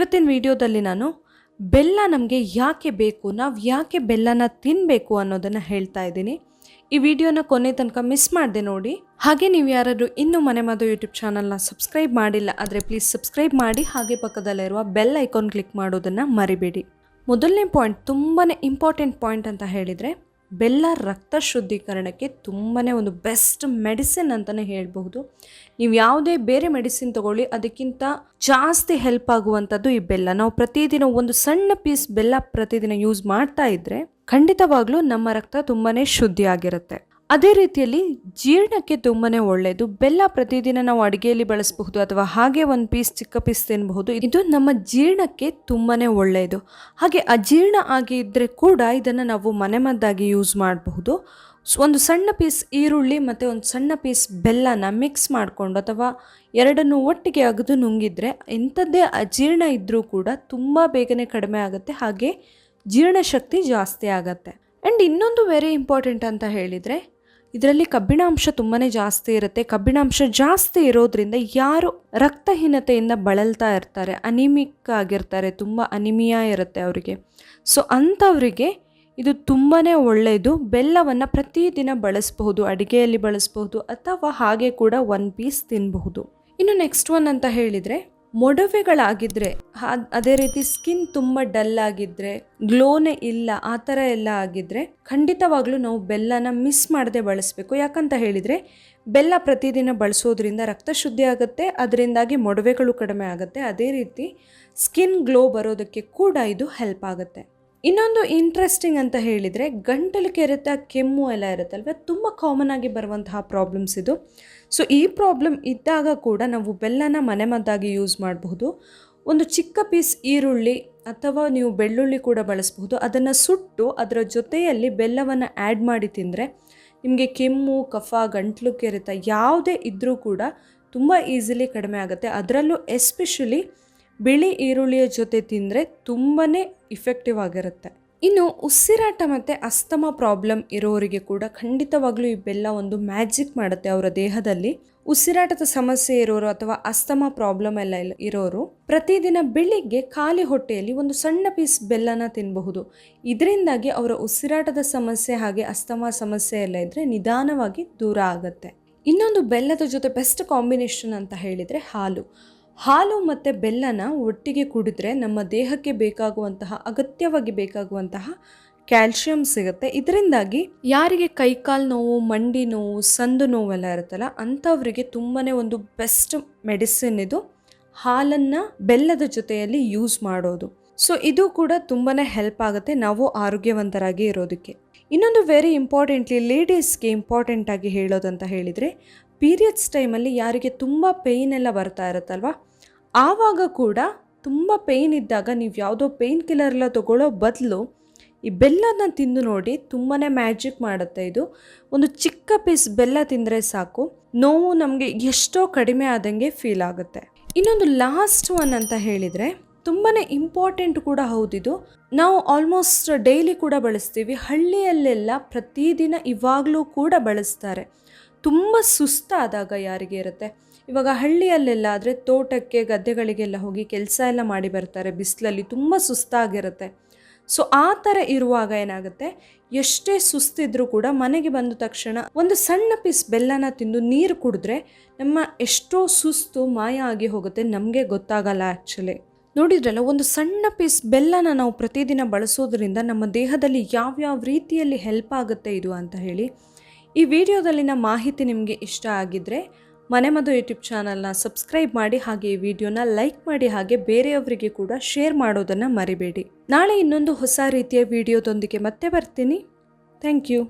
ಇವತ್ತಿನ ವಿಡಿಯೋದಲ್ಲಿ ನಾನು ಬೆಲ್ಲ ನಮಗೆ ಯಾಕೆ ಬೇಕು, ನಾವು ಯಾಕೆ ಬೆಲ್ಲನ ತಿನ್ನಬೇಕು ಅನ್ನೋದನ್ನು ಹೇಳ್ತಾ ಇದ್ದೀನಿ. ಈ ವಿಡಿಯೋನ ಕೊನೆ ತನಕ ಮಿಸ್ ಮಾಡಿದೆ ನೋಡಿ. ಹಾಗೆ ನೀವು ಯಾರಾದರೂ ಇನ್ನೂ ಮನೆ ಮಾದು ಯೂಟ್ಯೂಬ್ ಚಾನಲ್ನ ಸಬ್ಸ್ಕ್ರೈಬ್ ಮಾಡಿಲ್ಲ ಆದರೆ ಪ್ಲೀಸ್ ಸಬ್ಸ್ಕ್ರೈಬ್ ಮಾಡಿ, ಹಾಗೆ ಪಕ್ಕದಲ್ಲಿರುವ ಬೆಲ್ ಐಕಾನ್ ಕ್ಲಿಕ್ ಮಾಡೋದನ್ನು ಮರಿಬೇಡಿ. ಮೊದಲನೇ ಪಾಯಿಂಟ್ ತುಂಬಾ ಇಂಪಾರ್ಟೆಂಟ್ ಪಾಯಿಂಟ್ ಅಂತ ಹೇಳಿದರೆ ಬೆಲ್ಲ ರಕ್ತ ಶುದ್ಧೀಕರಣಕ್ಕೆ ತುಂಬಾ ಒಂದು ಬೆಸ್ಟ್ ಮೆಡಿಸಿನ್ ಅಂತಲೇ ಹೇಳಬಹುದು. ನೀವು ಯಾವುದೇ ಬೇರೆ ಮೆಡಿಸಿನ್ ತಗೊಳ್ಳಿ, ಅದಕ್ಕಿಂತ ಜಾಸ್ತಿ ಹೆಲ್ಪ್ ಆಗುವಂಥದ್ದು ಈ ಬೆಲ್ಲ. ನಾವು ಪ್ರತಿದಿನ ಒಂದು ಸಣ್ಣ ಪೀಸ್ ಬೆಲ್ಲ ಪ್ರತಿದಿನ ಯೂಸ್ ಮಾಡ್ತಾ ಇದ್ದರೆ ಖಂಡಿತವಾಗ್ಲೂ ನಮ್ಮ ರಕ್ತ ತುಂಬಾ ಶುದ್ಧಿಯಾಗಿರುತ್ತೆ. ಅದೇ ರೀತಿಯಲ್ಲಿ ಜೀರ್ಣಕ್ಕೆ ತುಂಬಾ ಒಳ್ಳೆಯದು ಬೆಲ್ಲ ಪ್ರತಿದಿನ ನಾವು ಅಡುಗೆಯಲ್ಲಿ ಬಳಸಬಹುದು ಅಥವಾ ಹಾಗೆ ಒಂದು ಪೀಸ್ ಚಿಕ್ಕ ಪೀಸ್ ತಿನ್ನಬಹುದು ಇದು ನಮ್ಮ ಜೀರ್ಣಕ್ಕೆ ತುಂಬಾ ಒಳ್ಳೆಯದು ಹಾಗೆ ಅಜೀರ್ಣ ಆಗಿ ಇದ್ದರೆ ಕೂಡ ಇದನ್ನು ನಾವು ಮನೆಮದ್ದಾಗಿ ಯೂಸ್ ಮಾಡಬಹುದು. ಒಂದು ಸಣ್ಣ ಪೀಸ್ ಈರುಳ್ಳಿ ಮತ್ತು ಒಂದು ಸಣ್ಣ ಪೀಸ್ ಬೆಲ್ಲನ ಮಿಕ್ಸ್ ಮಾಡಿಕೊಂಡು ಅಥವಾ ಎರಡನ್ನು ಒಟ್ಟಿಗೆ ಅಗದು ನುಂಗಿದ್ರೆ ಇಂಥದ್ದೇ ಅಜೀರ್ಣ ಇದ್ದರೂ ಕೂಡ ತುಂಬ ಬೇಗನೆ ಕಡಿಮೆ ಆಗುತ್ತೆ. ಹಾಗೆ ಜೀರ್ಣಶಕ್ತಿ ಜಾಸ್ತಿ ಆಗುತ್ತೆ. ಆ್ಯಂಡ್ ಇನ್ನೊಂದು ವೆರಿ ಇಂಪಾರ್ಟೆಂಟ್ ಅಂತ ಹೇಳಿದರೆ ಇದರಲ್ಲಿ ಕಬ್ಬಿಣಾಂಶ ತುಂಬಾ ಜಾಸ್ತಿ ಇರುತ್ತೆ. ಕಬ್ಬಿಣಾಂಶ ಜಾಸ್ತಿ ಇರೋದ್ರಿಂದ ಯಾರು ರಕ್ತಹೀನತೆಯಿಂದ ಬಳಲ್ತಾ ಇರ್ತಾರೆ, ಅನಿಮಿಕ್ ಆಗಿರ್ತಾರೆ, ತುಂಬ ಅನಿಮಿಯಾ ಇರುತ್ತೆ ಅವರಿಗೆ. ಸೊ ಅಂಥವರಿಗೆ ಇದು ತುಂಬಾ ಒಳ್ಳೆಯದು ಬೆಲ್ಲವನ್ನು ಪ್ರತಿದಿನ ಬಳಸಬಹುದು, ಅಡುಗೆಯಲ್ಲಿ ಬಳಸಬಹುದು ಅಥವಾ ಹಾಗೆ ಕೂಡ ಒನ್ ಪೀಸ್ ತಿನ್ನಬಹುದು ಇನ್ನು ನೆಕ್ಸ್ಟ್ ಒನ್ ಅಂತ ಹೇಳಿದರೆ ಮೊಡವೆಗಳಾಗಿದ್ದರೆ ಅದೇ ರೀತಿ ಸ್ಕಿನ್ ತುಂಬ ಡಲ್ ಆಗಿದ್ರೆ, ಗ್ಲೋನೇ ಇಲ್ಲ, ಆ ಥರ ಎಲ್ಲ ಆಗಿದ್ದರೆ ಖಂಡಿತವಾಗ್ಲೂ ನಾವು ಬೆಲ್ಲನ ಮಿಸ್ ಮಾಡದೆ ಬಳಸಬೇಕು. ಯಾಕಂತ ಹೇಳಿದರೆ, ಬೆಲ್ಲ ಪ್ರತಿದಿನ ಬಳಸೋದ್ರಿಂದ ರಕ್ತ ಶುದ್ಧಿ ಆಗುತ್ತೆ, ಅದರಿಂದಾಗಿ ಮೊಡವೆಗಳು ಕಡಿಮೆ ಆಗುತ್ತೆ. ಅದೇ ರೀತಿ ಸ್ಕಿನ್ ಗ್ಲೋ ಬರೋದಕ್ಕೆ ಕೂಡ ಇದು ಹೆಲ್ಪ್ ಆಗುತ್ತೆ. ಇನ್ನೊಂದು ಇಂಟ್ರೆಸ್ಟಿಂಗ್ ಅಂತ ಹೇಳಿದರೆ, ಗಂಟಲು ಕೆರೆತ ಕೆಮ್ಮು ಎಲ್ಲ ಇರುತ್ತಲ್ವ? ತುಂಬ ಕಾಮನ್ ಆಗಿ ಬರುವಂತಹ ಪ್ರಾಬ್ಲಮ್ಸ್ ಇದು. ಸೊ ಈ ಪ್ರಾಬ್ಲಮ್ ಇದ್ದಾಗ ಕೂಡ ನಾವು ಬೆಲ್ಲನ ಮನೆಮದ್ದಾಗಿ ಯೂಸ್ ಮಾಡಬಹುದು. ಒಂದು ಚಿಕ್ಕ ಪೀಸ್ ಈರುಳ್ಳಿ ಅಥವಾ ನೀವು ಬೆಳ್ಳುಳ್ಳಿ ಕೂಡ ಬಳಸಬಹುದು. ಅದನ್ನು ಸುಟ್ಟು ಅದರ ಜೊತೆಯಲ್ಲಿ ಬೆಲ್ಲವನ್ನು ಆ್ಯಡ್ ಮಾಡಿ ತಿಂದರೆ ನಿಮಗೆ ಕೆಮ್ಮು, ಕಫ, ಗಂಟ್ಲು ಕೆರೆತ ಯಾವುದೇ ಇದ್ದರೂ ಕೂಡ ತುಂಬ ಈಸಿಲಿ ಕಡಿಮೆ ಆಗುತ್ತೆ. ಅದರಲ್ಲೂ ಎಸ್ಪೆಷಲಿ ಬಿಳಿ ಈರುಳ್ಳಿಯ ಜೊತೆ ತಿಂದರೆ ತುಂಬಾ ಇಫೆಕ್ಟಿವ್ ಆಗಿರುತ್ತೆ. ಇನ್ನು ಉಸಿರಾಟ ಮತ್ತು ಅಸ್ತಮ ಪ್ರಾಬ್ಲಮ್ ಇರೋರಿಗೆ ಕೂಡ ಖಂಡಿತವಾಗ್ಲೂ ಈ ಬೆಲ್ಲ ಒಂದು ಮ್ಯಾಜಿಕ್ ಮಾಡುತ್ತೆ ಅವರ ದೇಹದಲ್ಲಿ. ಉಸಿರಾಟದ ಸಮಸ್ಯೆ ಇರೋರು ಅಥವಾ ಅಸ್ತಮ ಪ್ರಾಬ್ಲಮ್ ಎಲ್ಲ ಇರೋರು ಪ್ರತಿದಿನ ಬೆಳಿಗ್ಗೆ ಖಾಲಿ ಹೊಟ್ಟೆಯಲ್ಲಿ ಒಂದು ಸಣ್ಣ ಪೀಸ್ ಬೆಲ್ಲನ ತಿನ್ನಬಹುದು ಇದರಿಂದಾಗಿ ಅವರ ಉಸಿರಾಟದ ಸಮಸ್ಯೆ ಹಾಗೆ ಅಸ್ತಮ ಸಮಸ್ಯೆ ಎಲ್ಲ ಇದ್ದರೆ ನಿಧಾನವಾಗಿ ದೂರ ಆಗುತ್ತೆ. ಇನ್ನೊಂದು ಬೆಲ್ಲದ ಜೊತೆ ಬೆಸ್ಟ್ ಕಾಂಬಿನೇಷನ್ ಅಂತ ಹೇಳಿದರೆ ಹಾಲು. ಹಾಲು ಮತ್ತು ಬೆಲ್ಲನ ಒಟ್ಟಿಗೆ ಕುಡಿದ್ರೆ ನಮ್ಮ ದೇಹಕ್ಕೆ ಬೇಕಾಗುವಂತಹ, ಅಗತ್ಯವಾಗಿ ಬೇಕಾಗುವಂತಹ ಕ್ಯಾಲ್ಶಿಯಂ ಸಿಗುತ್ತೆ. ಇದರಿಂದಾಗಿ ಯಾರಿಗೆ ಕೈಕಾಲು ನೋವು, ಮಂಡಿ ನೋವು, ಸಂದು ನೋವೆಲ್ಲ ಇರುತ್ತಲ್ಲ, ಅಂಥವರಿಗೆ ತುಂಬಾ ಒಂದು ಬೆಸ್ಟ್ ಮೆಡಿಸಿನ್ ಇದು. ಹಾಲನ್ನು ಬೆಲ್ಲದ ಜೊತೆಯಲ್ಲಿ ಯೂಸ್ ಮಾಡೋದು. ಸೊ, ಇದು ಕೂಡ ತುಂಬಾ ಹೆಲ್ಪ್ ಆಗುತ್ತೆ ನಾವು ಆರೋಗ್ಯವಂತರಾಗಿ ಇರೋದಕ್ಕೆ. ಇನ್ನೊಂದು ವೆರಿ ಇಂಪಾರ್ಟೆಂಟ್ಲಿ ಲೇಡೀಸ್ಗೆ ಇಂಪಾರ್ಟೆಂಟ್ ಆಗಿ ಹೇಳೋದಂತ ಹೇಳಿದರೆ ಪೀರಿಯಡ್ಸ್ ಟೈಮಲ್ಲಿ ಯಾರಿಗೆ ತುಂಬ ಪೇಯ್ನೆಲ್ಲ ಬರ್ತಾ ಇರುತ್ತಲ್ವ ಆವಾಗ ಕೂಡ ತುಂಬ ಪೇಯ್ನ್ ಇದ್ದಾಗ ನೀವು ಯಾವುದೋ ಪೇಯ್ನ್ ಕಿಲ್ಲರ್ ಎಲ್ಲ ತೊಗೊಳ್ಳೋ ಬದಲು ಈ ಬೆಲ್ಲನ ತಿಂದು ನೋಡಿ ತುಂಬಾ ಮ್ಯಾಜಿಕ್ ಮಾಡುತ್ತೆ ಇದು. ಒಂದು ಚಿಕ್ಕ ಪೀಸ್ ಬೆಲ್ಲ ತಿಂದರೆ ಸಾಕು. ನೋವು ನಮಗೆ ಎಷ್ಟೋ ಕಡಿಮೆ ಆದಂಗೆ ಫೀಲ್ ಆಗುತ್ತೆ. ಇನ್ನೊಂದು ಲಾಸ್ಟ್ ಒನ್ ಅಂತ ಹೇಳಿದರೆ ತುಂಬಾ ಇಂಪಾರ್ಟೆಂಟ್ ಕೂಡ ಹೌದಿದು ನಾವು ಆಲ್ಮೋಸ್ಟ್ ಡೈಲಿ ಕೂಡ ಬಳಸ್ತೀವಿ. ಹಳ್ಳಿಯಲ್ಲೆಲ್ಲ ಪ್ರತಿದಿನ ಇವಾಗಲೂ ಕೂಡ ಬಳಸ್ತಾರೆ. ತುಂಬ ಸುಸ್ತಾದಾಗ ಯಾರಿಗೆ ಇರುತ್ತೆ? ಇವಾಗ ಹಳ್ಳಿಯಲ್ಲೆಲ್ಲ ಆದರೆ ತೋಟಕ್ಕೆ, ಗದ್ದೆಗಳಿಗೆಲ್ಲ ಹೋಗಿ ಕೆಲಸ ಎಲ್ಲ ಮಾಡಿ ಬರ್ತಾರೆ. ಬಿಸಿಲಲ್ಲಿ ತುಂಬ ಸುಸ್ತಾಗಿರುತ್ತೆ. ಸೊ ಆ ಥರ ಇರುವಾಗ ಏನಾಗುತ್ತೆ? ಎಷ್ಟೇ ಸುಸ್ತಿದ್ರೂ ಕೂಡ ಮನೆಗೆ ಬಂದ ತಕ್ಷಣ ಒಂದು ಸಣ್ಣ ಪೀಸ್ ಬೆಲ್ಲನ ತಿಂದು ನೀರು ಕುಡಿದ್ರೆ ನಮ್ಮ ಎಷ್ಟೋ ಸುಸ್ತು ಮಾಯ ಆಗಿ ಹೋಗುತ್ತೆ. ನಮಗೆ ಗೊತ್ತಾಗಲ್ಲ ಆ್ಯಕ್ಚುಲಿ ನೋಡಿದ್ರಲ್ಲ, ಒಂದು ಸಣ್ಣ ಪೀಸ್ ಬೆಲ್ಲನ ನಾವು ಪ್ರತಿದಿನ ಬಳಸೋದ್ರಿಂದ ನಮ್ಮ ದೇಹದಲ್ಲಿ ಯಾವ್ಯಾವ ರೀತಿಯಲ್ಲಿ ಹೆಲ್ಪ್ ಆಗುತ್ತೆ ಇದು ಅಂತ ಹೇಳಿ ಈ ವಿಡಿಯೋದಲ್ಲಿನ ಮಾಹಿತಿ ನಿಮಗೆ ಇಷ್ಟ ಆಗಿದ್ದರೆ ಮನೆಮದು ಯೂಟ್ಯೂಬ್ ಚಾನಲ್ನ ಸಬ್ಸ್ಕ್ರೈಬ್ ಮಾಡಿ ಹಾಗೆ ಈ ವಿಡಿಯೋನ ಲೈಕ್ ಮಾಡಿ ಹಾಗೆ ಬೇರೆಯವರಿಗೆ ಕೂಡ ಶೇರ್ ಮಾಡೋದನ್ನು ಮರಿಬೇಡಿ. ನಾಳೆ ಇನ್ನೊಂದು ಹೊಸ ರೀತಿಯ ವಿಡಿಯೋದೊಂದಿಗೆ ಮತ್ತೆ ಬರ್ತೀನಿ. Thank you.